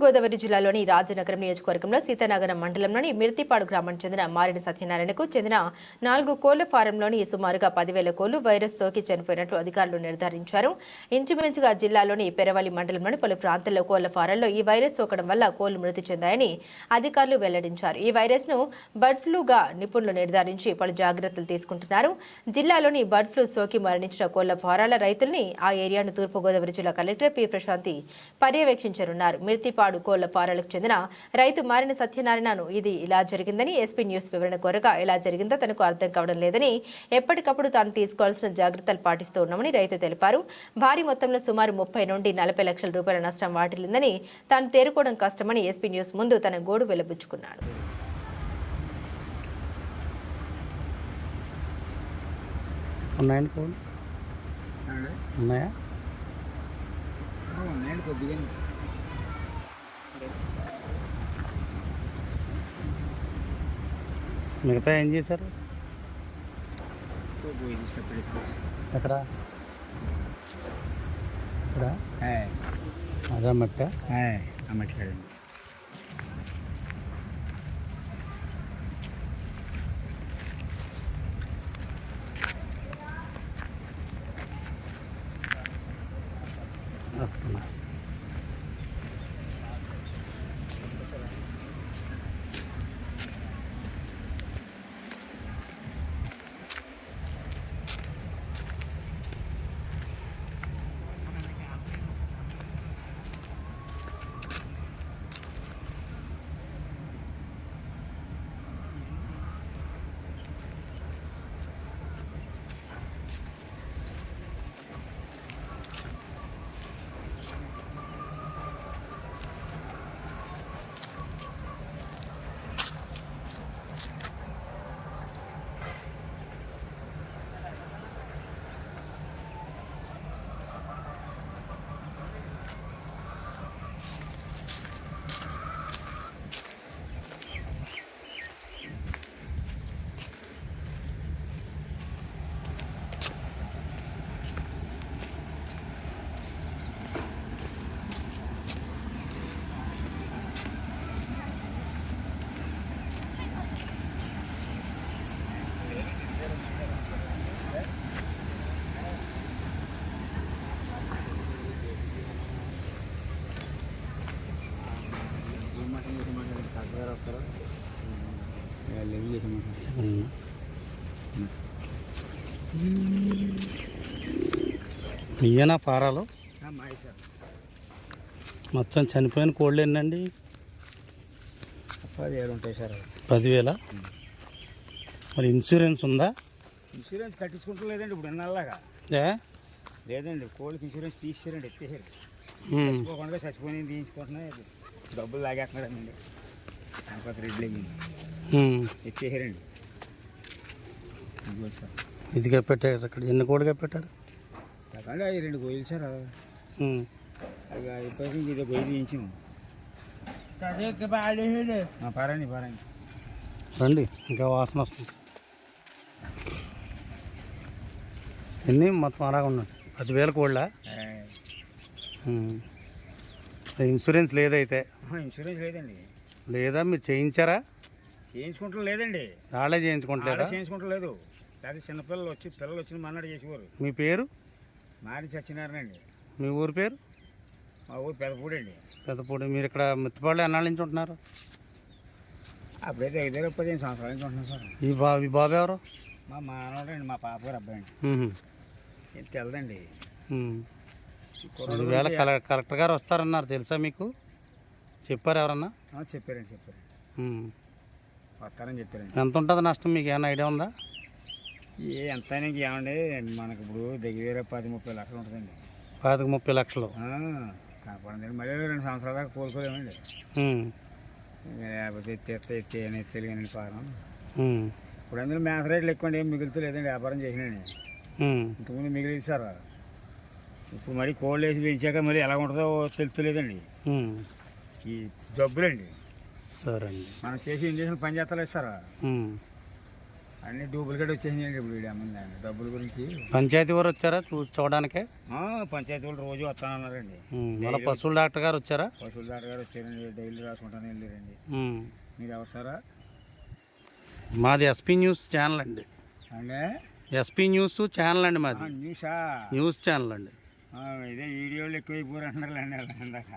తూర్పుగోదావరి జిల్లాలోని రాజనగరం నియోజకవర్గంలో సీతానగరం మండలంలోని మిర్తిపాడు గ్రామానికి చెందిన మారిన సత్యనారాయణకు చెందిన నాలుగు కోళ్ళ ఫారంలోని సుమారుగా పదివేల కోళ్ళు వైరస్ సోకి చనిపోయినట్లు అధికారులు నిర్ధారించారు. ఇంచుమించుగా జిల్లాలోని పెరవలి మండలంలోని పలు ప్రాంతాల్లో కోళ్ళ ఫారంలో ఈ వైరస్ సోకడం వల్ల కోళ్ళు మృతి చెందాయని అధికారులు వెల్లడించారు. ఈ వైరస్ను బర్డ్ ఫ్లూగా నిపుణులు నిర్ధారించి పలు జాగ్రత్తలు తీసుకుంటున్నారు. జిల్లాలోని బర్డ్ ఫ్లూ సోకి మరణించిన కోళ్ళ ఫారాల రైతుల్ని ఆ ఏరియాను తూర్పుగోదావరి జిల్లా కలెక్టర్ పి. ప్రశాంతి పర్యవేక్షించనున్నారు. మిర్తిపాడు కోళ్ళ ఫారాలకు చెందిన రైతు మారిన సత్యనారాయణను ఇది ఇలా జరిగిందని ఎస్పీ న్యూస్ వివరణ కోరగా ఎలా జరిగిందో తనకు అర్థం కావడం లేదని ఎప్పటికప్పుడు తాను తీసుకోవాల్సిన జాగ్రత్తలు పాటిస్తూ ఉన్నామని రైతు తెలిపారు. భారీ మొత్తంలో సుమారు ముప్పై నుండి నలభై లక్షల రూపాయల నష్టం వాటిల్లిందని తాను తేరుకోవడం కష్టమని ఎస్పీ న్యూస్ ముందు తన గోడు వెలబుచ్చుకున్నాడు. ఉన్నాయండి కోళ్ళు ఉన్నాయా? ఉన్నాయండి కొద్దిగా మిగతా ఏం చేశారు? ఎక్కడ? ఇక్కడ అదే మట్ట? అమ్మట్లేదండి వస్తున్నా. వస్తారు. ఇయ్యనా సార్ మొత్తం చనిపోయిన కోళ్ళు ఎన్నండి? పది ఏడు ఉంటాయి సార్ పదివేల? మరి ఇన్సూరెన్స్ ఉందా? ఇన్సూరెన్స్ కట్టించుకుంటలేదండి ఇప్పుడు ఎన్నాళ్ళగా ఏ? లేదండి కోళ్ళకి ఇన్సూరెన్స్ తీసేసారండి ఎత్తేసారు. చచ్చిపోకుండా చచ్చిపోయి తీయించుకుంటున్నాయి డబ్బులు లాగేస్తున్నాడండి. ఎత్తేసారండి ఇదిగో సార్. ఇది కప్పెట్టారు ఇక్కడ ఎన్ని కోళ్ళు కప్పెట్టారు? కాకుండా అవి రెండు గొయ్యలు సార్. ఇక అయిపోయి ఇది గొయ్యి తీయించాము. పారండి పారండి. రండి ఇంకా వాసన వస్తుంది. ఎన్ని? మొత్తం అలాగ ఉన్నాయి పదివేల కోళ్ళ? ఇన్సూరెన్స్ లేదైతే. ఇన్సూరెన్స్ లేదండి. లేదా మీరు చేయించారా? చేయించుకుంటాం లేదండి. వాళ్ళే చేయించుకుంటలేదా? ఆడ చేయించుకుంటాం లేదు చిన్నపిల్లలు వచ్చి పిల్లలు వచ్చిన మన్నాడు చేసేవారు. మీ పేరు? మారి చచ్చినారనండి మీ ఊరి పేరు? మా ఊరు పెదపూడండి. పెద్దపూడి మీరు ఇక్కడ మిత్తపాళ్ళు ఎన్నాళ్ళ నుంచి ఉంటున్నారు? అప్పుడైతే ఐదు పదిహేను సంవత్సరాల నుంచి ఉంటున్నాం సార్. ఈ బా ఈ బాబు ఎవరు? మా మానవుడండి మా పాప గారు అబ్బాయి అండి. తెలదండి. వేల కలెక్టర్ గారు వస్తారన్నారు తెలుసా మీకు? చెప్పారు ఎవరన్నా? చెప్పారండి చెప్పారు. వస్తారని చెప్పారండి. ఎంత ఉంటుంది నష్టం? మీకు ఏమైనా ఐడియా ఉందా? ఏ ఎంత ఏమండి మనకి ఇప్పుడు దగ్గర పది ముప్పై లక్షలు ఉంటుందండి. పాతిక ముప్పై లక్షలు. ఆ, కనపడండి మళ్ళీ రెండు సంవత్సరాల దాకా కోలుకోలేమండి. లేకపోతే ఎత్తే అని ఫారం ఉమ్. ఇప్పుడు అందులో మేత రేట్లు ఎక్కువ ఏం మిగులుతలేదండి వ్యాపారం చేసినండి ఉమ్. ఇంతకుముందు మిగిలింది సార్. ఇప్పుడు మరి కోళ్ళు వేసి పెంచాక మరి ఎలా ఉంటుందో తెలుస్తలేదండి. ఈ జబ్బులండి. సరే అండి మనం చేసి ఇంజక్షన్ పని చేస్తలేదు సార్. అన్ని డూప్లికేట్ వచ్చేసినాయండి ఇప్పుడు వీడి అమ్మందండి డబ్బుల గురించి. పంచాయతీ వారు వచ్చారా చూ చూడడానికి? పంచాయతీ వాళ్ళు రోజు వస్తానన్నారండి. మళ్ళీ పశువుల డాక్టర్ గారు వచ్చారా? పశువుల డాక్టర్ గారు వచ్చారండి డైలీ రాసుకుంటాను వెళ్ళారండి. మీరు ఎవరు సారా? మాది ఎస్పీ న్యూస్ ఛానల్ అండి. అంటే? ఎస్పీ న్యూస్ ఛానల్ అండి మాది. న్యూసా? న్యూస్ ఛానల్ అండి. ఇదే వీడియోలు ఎక్కువైపోయారు అంటున్నారులేండి అలా ఇందాక